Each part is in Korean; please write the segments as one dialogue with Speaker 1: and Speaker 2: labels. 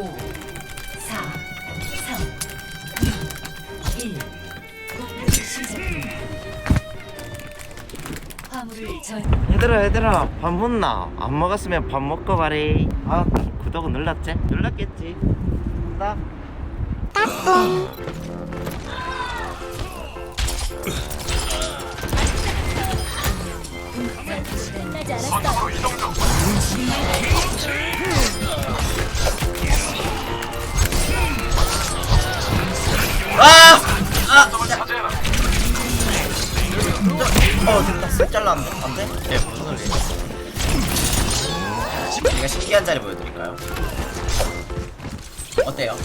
Speaker 1: 5, 4, 3, 2, 1. 공격이 시작됩니다. 화물을 전
Speaker 2: 얘들아 얘들아 밥 먹나? 안 먹었으면 밥 먹고 가래 아 구독은 눌렀지? 눌렀겠지 나
Speaker 1: 끝나지 않았어.
Speaker 2: 아! 아! 진짜. 어 됐다 쓱 잘랐는데? 안돼? 예 무슨 소리야 제가 신기한 자리 보여드릴까요? 어때요?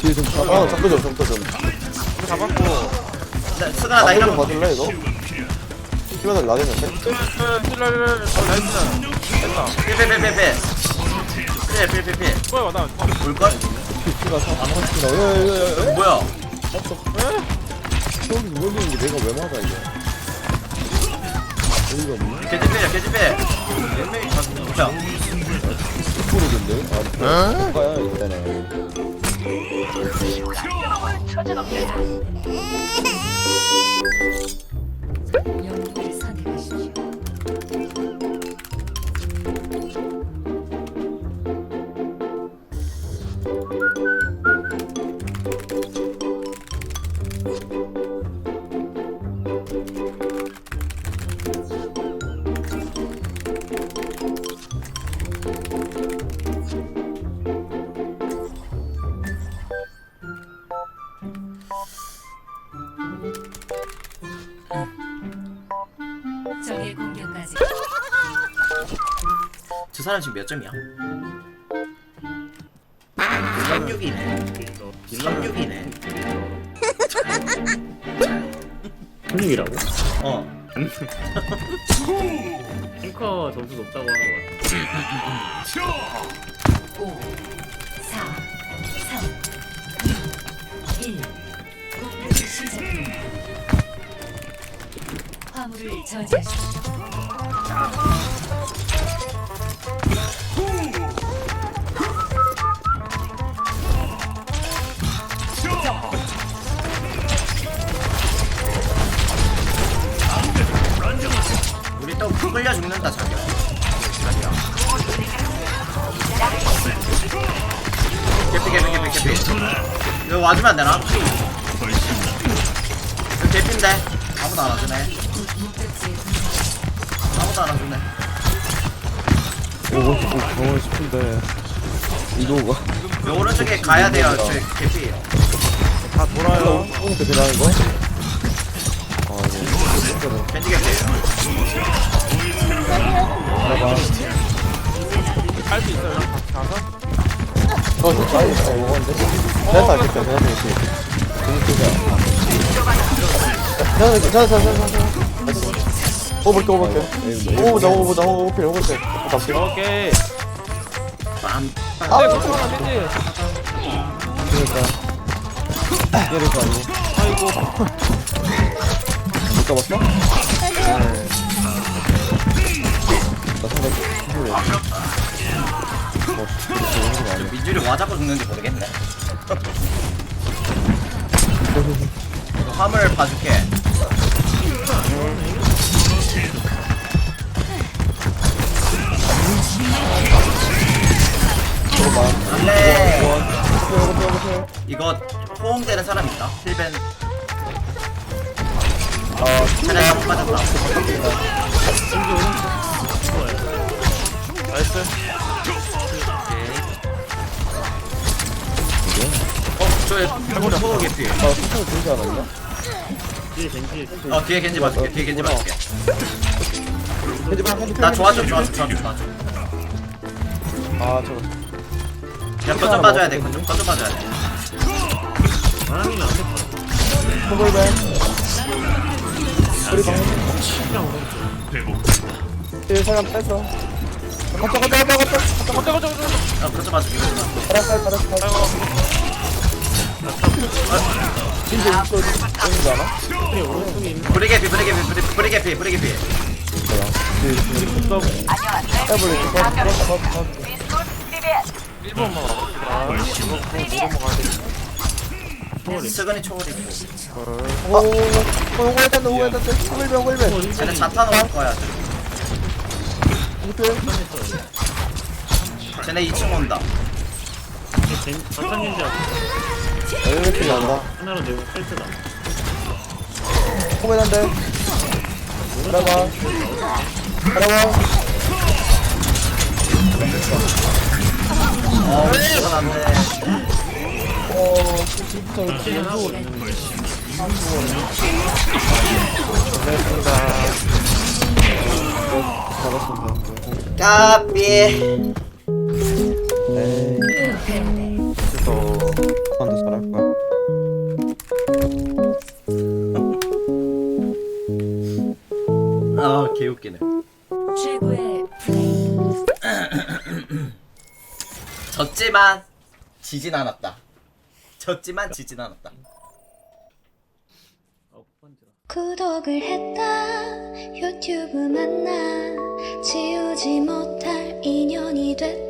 Speaker 3: 뒤에 좀 잡아. 어, 잠깐 좀, 잠깐 좀.
Speaker 2: 잡았고 나 스가
Speaker 3: 나나
Speaker 2: 이런
Speaker 3: 거거 봐줄래, 이거? 키워달 나겠는데?
Speaker 4: 힐러를 어 나이스 됐다
Speaker 2: 빼빼빼빼빼 빼빼빼빼
Speaker 4: 뭐야 나
Speaker 2: 볼걸?
Speaker 3: 피가 사, 안 맞추나. 왜, 왜, 왜, 왜?
Speaker 2: 뭐야
Speaker 3: 저기 게 내가 왜 맞아, 이게? 어이가 없네.
Speaker 2: 개집애야 개집애 몇 명이 잡는 뭐야
Speaker 3: 모르겠네. 아, 가야, 일단은.
Speaker 2: 저 사람 지금 몇 점이야? 36이네 36이네
Speaker 5: 현육이라고?
Speaker 2: 어
Speaker 5: 탱커 점수 높다고 하는 것 같아.
Speaker 1: 5, 4, 3, 2, 1. 공격이 시작됩니다. 화물을 저지하십시오.
Speaker 2: 개피 개피 개피 개피 이거 와주면 안 되나? 이거 개피인데 아무도 안 와주네 아무도 안 와주네
Speaker 3: 오고 싶고, 가고 싶은데. 이도가.
Speaker 2: 요 오른쪽에 가야 돼요 저 개피예요
Speaker 4: 다 돌아요
Speaker 3: 더 들어가는 거? 아, 이거.
Speaker 2: 겐지 개피예요
Speaker 4: 할수 있어요 가서
Speaker 3: 저, 저, 먹었는데? 됐다, 됐다, 됐다, 됐다. 괜찮아, 괜찮아, 괜찮아, 괜찮아. 호볼게, 호볼게. 호보자, 호보자, 호볼게, 호볼게. 잡게.
Speaker 4: 오케이
Speaker 5: 안
Speaker 3: 아,
Speaker 4: 네 걱정하면 안 되지
Speaker 3: 그러니까. 이러고 아니.
Speaker 4: 아이고
Speaker 3: 못 잡았어? 네. 나 상대 힘들어. 뭐.
Speaker 2: 민준이 와 자꾸 죽는지 모르겠네 화물 봐줄게 안돼. 이거 호응되는 사람 있다 힐벤
Speaker 3: 아,
Speaker 2: 차례 한번 빠졌다
Speaker 4: 나이스
Speaker 2: 저의 해보자 호응 개피
Speaker 3: 나 수술 들지 않았냐?
Speaker 5: 뒤에 겐지
Speaker 2: 어 뒤에 겐지 봐줄게 뒤에 겐지
Speaker 3: 해지 마, 해지
Speaker 2: 나 좋아줘 좋아줘 좋아줘 좋아줘
Speaker 3: 아, 저거.
Speaker 2: 야 거점 빠져야 돼 거점 거점 빠져야 돼
Speaker 5: 바람이면 안 될까
Speaker 3: 콩골뱅. 우리 방. 일 사람 뺐어. 갔다, 갔다, 갔다, 갔다.
Speaker 4: 어쩌고 저쩌고 저쩌고
Speaker 2: 야 거점 봐줄게 거점 봐줄게
Speaker 3: 알았어, 알았어, 알았어. 진짜 이거 있는 않아?
Speaker 5: 그래 오른쪽에 있는
Speaker 2: 브리 개피 브리 개피 브리 브리 개피 브리 개피
Speaker 3: 뭐야?
Speaker 5: 거
Speaker 3: 해버리, 그거, 그거, 그거, 그거.
Speaker 4: 1번만 와봅시다 이거 그거 먹어야 돼
Speaker 2: 스근이 초월이고
Speaker 3: 오, 오, 오, 오해단다, 오해단다. 콩골뱅, 콩골뱅.
Speaker 2: 쟤네 자탄 올 거야
Speaker 3: 이렇게.
Speaker 2: 쟤네 2층 온다
Speaker 5: 앞에
Speaker 3: 이렇게 난다.
Speaker 5: 하나로 내고
Speaker 3: 콩골뱅인데. 따라와. 따라와.
Speaker 2: 어 이건 안 돼
Speaker 3: 어, 진짜 이렇게 연속. 잘했습니다.
Speaker 2: 까비
Speaker 3: 또, 한테 잘할 거야.
Speaker 2: 아 개웃기네.
Speaker 1: 최고의 플레이.
Speaker 2: 졌지만 지진 않았다. 졌지만 지진 않았다.
Speaker 6: 구독을 했다. 유튜브 만나 지우지 못할 인연이 됐다